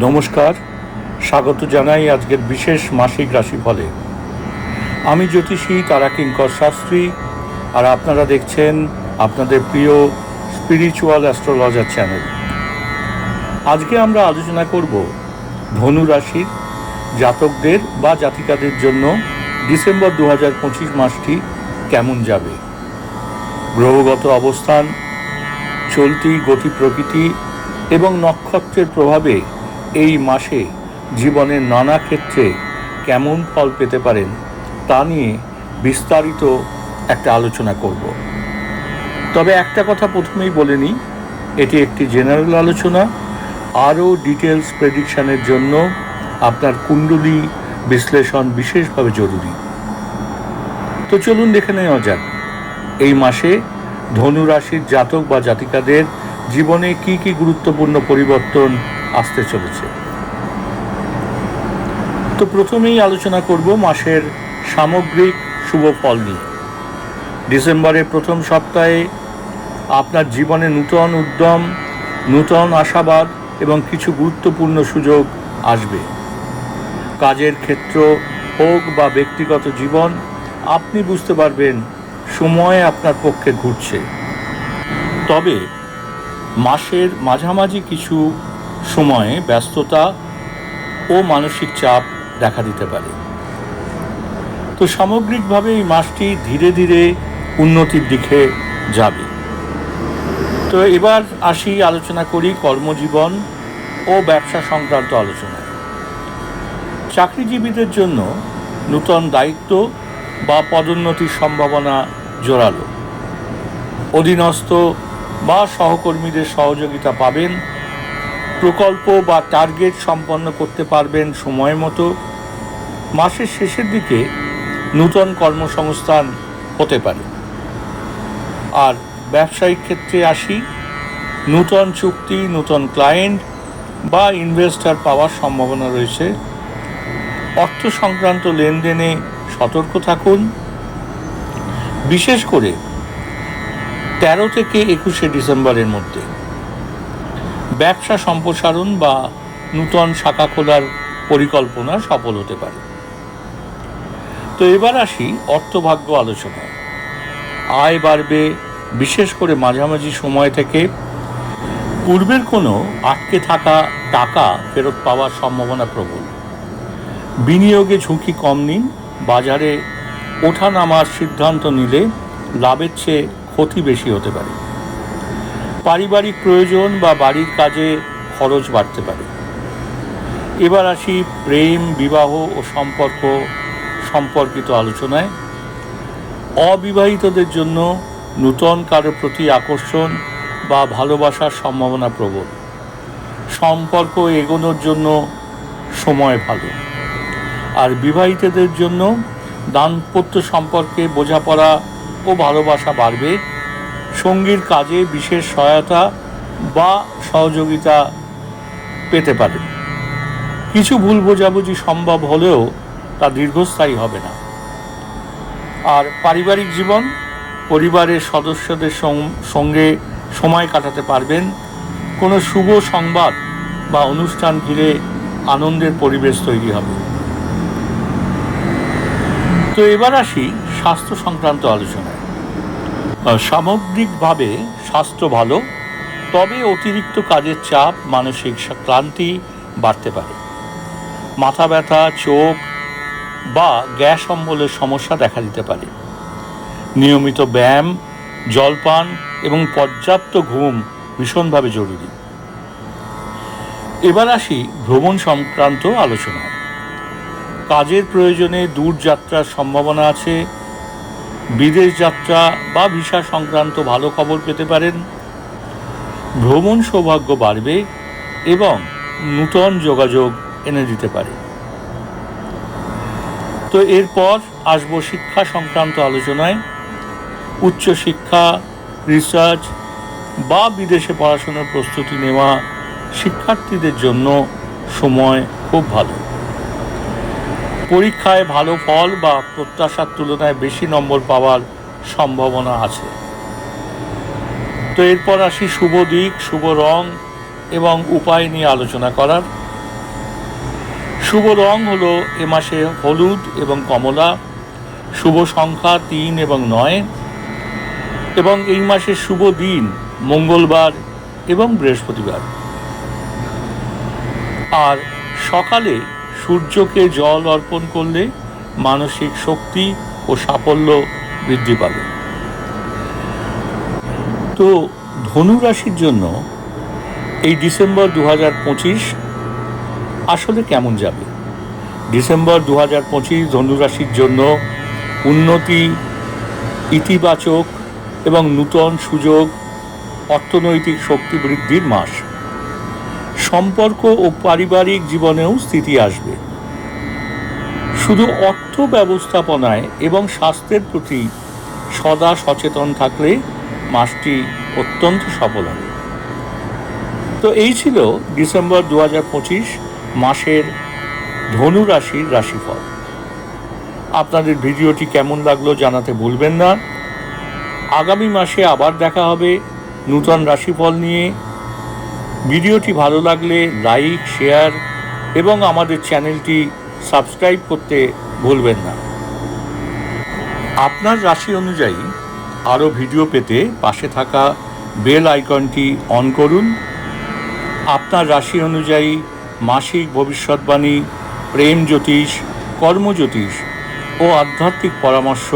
নমস্কার, স্বাগত জানাই আজকের বিশেষ মাসিক রাশি রাশিফলে। আমি জ্যোতিষী তারা কিঙ্কর শাস্ত্রী, আর আপনারা দেখছেন আপনাদের প্রিয় স্পিরিচুয়াল অ্যাস্ট্রোলজার চ্যানেল আজকে আমরা আলোচনা করব ধনু রাশির জাতকদের বা জাতিকাদের জন্য ডিসেম্বর দু হাজার পঁচিশ মাসটি কেমন যাবে। গ্রহগত অবস্থান, চলতি গতি প্রকৃতি এবং নক্ষত্রের প্রভাবে এই মাসে জীবনের নানা ক্ষেত্রে কেমন ফল পেতে পারেন, তা নিয়ে বিস্তারিত একটা আলোচনা করব। তবে একটা কথা প্রথমেই বলে নিই, এটি একটি জেনারেল আলোচনা। আরও ডিটেলস প্রেডিকশানের জন্য আপনার কুণ্ডলী বিশ্লেষণ বিশেষভাবে জরুরি। তো চলুন দেখে নেওয়া যাক। এই মাসে ধনু রাশির জাতক বা জাতিকাদের জীবনে কি কি গুরুত্বপূর্ণ পরিবর্তন আসতে চলেছে? তো প্রথমেই আলোচনা করব মাসের সামগ্রিক শুভ ফল নিয়ে। ডিসেম্বরের প্রথম সপ্তাহে আপনার জীবনে নূতন উদ্যম, নূতন আশাবাদ এবং কিছু গুরুত্বপূর্ণ সুযোগ আসবে। কাজের ক্ষেত্র হোক বা ব্যক্তিগত জীবন, আপনি বুঝতে পারবেন সময় আপনার পক্ষে ঘুরছে। তবে মাসের মাঝামাঝি কিছু সময়ে ব্যস্ততা ও মানসিক চাপ দেখা দিতে পারে। তো সামগ্রিকভাবে এই মাসটি ধীরে ধীরে উন্নতির দিকে যাবে। তো এবার আসি আলোচনা করি কর্মজীবন ও ব্যবসা সংক্রান্ত আলোচনা চাকরিজীবীদের জন্য নূতন দায়িত্ব বা পদোন্নতির সম্ভাবনা জোরালো। অধীনস্থ বা সহকর্মীদের সহযোগিতা পাবেন। প্রকল্প বা টার্গেট সম্পন্ন করতে পারবেন সময় মতো। মাসের শেষের দিকে নূতন কর্মসংস্থান হতে পারে। আর ব্যবসায়িক ক্ষেত্রে আসি, নূতন চুক্তি, নূতন ক্লায়েন্ট বা ইনভেস্টর পাওয়ার সম্ভাবনা রয়েছে। অর্থ সংক্রান্ত লেনদেনে সতর্ক থাকুন। বিশেষ করে তেরো থেকে একুশে ডিসেম্বরের মধ্যে ব্যবসা সম্প্রসারণ বা নূতন শাখা খোলার পরিকল্পনা সফল হতে পারে। তো এবার আসি অর্থভাগ্য আলোচনায়। আয় বাড়বে, বিশেষ করে মাঝামাঝি সময় থেকে। পূর্বের কোনো আটকে থাকা টাকা ফেরত পাওয়ার সম্ভাবনা প্রবল। বিনিয়োগে ঝুঁকি কম নিন, বাজারে ওঠা নামার সিদ্ধান্ত নিলে লাভের চেয়ে ক্ষতি বেশি হতে পারে। পারিবারিক প্রয়োজন বা বাড়ির কাজে খরচ বাড়তে পারে। এবার আসি প্রেম, বিবাহ ও সম্পর্ক সম্পর্কিত আলোচনায়। অবিবাহিতদের জন্য নূতন কারোর প্রতি আকর্ষণ বা ভালোবাসার সম্ভাবনা প্রবল। সম্পর্ক এগোনোর জন্য সময় ভালো। আর বিবাহিতদের জন্য দাম্পত্য সম্পর্কে বোঝাপড়া ও ভালোবাসা বাড়বে। সঙ্গীর কাজে বিশেষ সহায়তা বা সহযোগিতা পেতে পারে। কিছু ভুল বোঝাবুঝি সম্ভব হলেও তা দীর্ঘস্থায়ী হবে না। আর পারিবারিক জীবন পরিবারের সদস্যদের সঙ্গে সময় কাটাতে পারবেন। কোনো শুভ সংবাদ বা অনুষ্ঠান ঘিরে আনন্দের পরিবেশ তৈরি হবে। তো এবার আসি স্বাস্থ্য সংক্রান্ত আলোচনা। সামগ্রিকভাবে স্বাস্থ্য ভালো, তবে অতিরিক্ত কাজের চাপ, মানসিক ক্লান্তি বাড়তে পারে। মাথা ব্যথা, চোখ বা গ্যাস অম্বলের সমস্যা দেখা দিতে পারে। নিয়মিত ব্যায়াম, জলপান এবং পর্যাপ্ত ঘুম ভীষণভাবে জরুরি। এবার আসি ভ্রমণ সংক্রান্ত আলোচনা কাজের প্রয়োজনে দূর যাত্রার সম্ভাবনা আছে বিদেশ যাত্রা বা ভিসা সংক্রান্ত ভালো খবর পেতে পারেন। ভ্রমণ সৌভাগ্য বাড়বে এবং নূতন যোগাযোগ এনে দিতে পারে। তো এরপর আসব শিক্ষা সংক্রান্ত আলোচনায়। উচ্চশিক্ষা রিসার্চ বা বিদেশে পড়াশোনার প্রস্তুতি নেওয়া শিক্ষার্থীদের জন্য সময় খুব ভালো। পরীক্ষায় ভালো ফল বা প্রত্যাশার তুলনায় বেশি নম্বর পাওয়ার সম্ভাবনা আছে। তো এরপর আসি শুভ দিক, শুভ রং এবং উপায় নিয়ে আলোচনা করার। শুভ রং হলো এ মাসে হলুদ এবং কমলা, শুভ সংখ্যা তিন এবং নয়, এবং এই মাসের শুভ দিন মঙ্গলবার এবং বৃহস্পতিবার। আর সকালে সূর্যকে জল অর্পণ করলে মানসিক শক্তি ও সাফল্য বৃদ্ধি পাবে। তো ধনু রাশির জন্য এই ডিসেম্বর দু হাজার পঁচিশ আসলে কেমন যাবে? ডিসেম্বর দু হাজার পঁচিশ ধনুরাশির জন্য উন্নতি, ইতিবাচক এবং নূতন সুযোগ, অর্থনৈতিক শক্তি বৃদ্ধির মাস। সম্পর্ক ও পারিবারিক জীবনেও স্থিতি আসবে। শুধু অর্থ ব্যবস্থাপনায় এবং স্বাস্থ্যের প্রতি সদা সচেতন থাকলে মাসটি অত্যন্ত সফল হবে। তো এই ছিল ডিসেম্বর দু হাজার পঁচিশ মাসের ধনু রাশির রাশিফল। আপনাদের ভিডিওটি কেমন লাগল জানাতে ভুলবেন না। আগামী মাসে আবার দেখা হবে নূতন রাশিফল নিয়ে। ভিডিওটি ভালো লাগলে লাইক, শেয়ার এবং আমাদের চ্যানেলটি সাবস্ক্রাইব করতে ভুলবেন না। আপনার রাশি অনুযায়ী আরও ভিডিও পেতে পাশে থাকা বেল আইকনটি অন করুন। আপনার রাশি অনুযায়ী মাসিক ভবিষ্যৎবাণী, প্রেম জ্যোতিষ কর্মজ্যোতিষ ও আধ্যাত্মিক পরামর্শ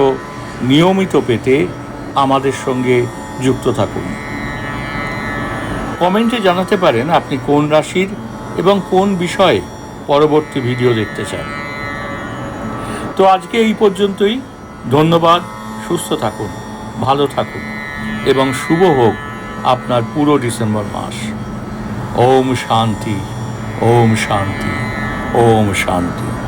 নিয়মিত পেতে আমাদের সঙ্গে যুক্ত থাকুন। কমেন্টে জানাতে পারেন আপনি কোন রাশির এবং কোন বিষয়ে পরবর্তী ভিডিও দেখতে চান। তো আজকে এই পর্যন্তই। ধন্যবাদ। সুস্থ থাকুন, ভালো থাকুন এবং শুভ হোক আপনার পুরো ডিসেম্বর মাস। ওম শান্তি ওম শান্তি ওম শান্তি।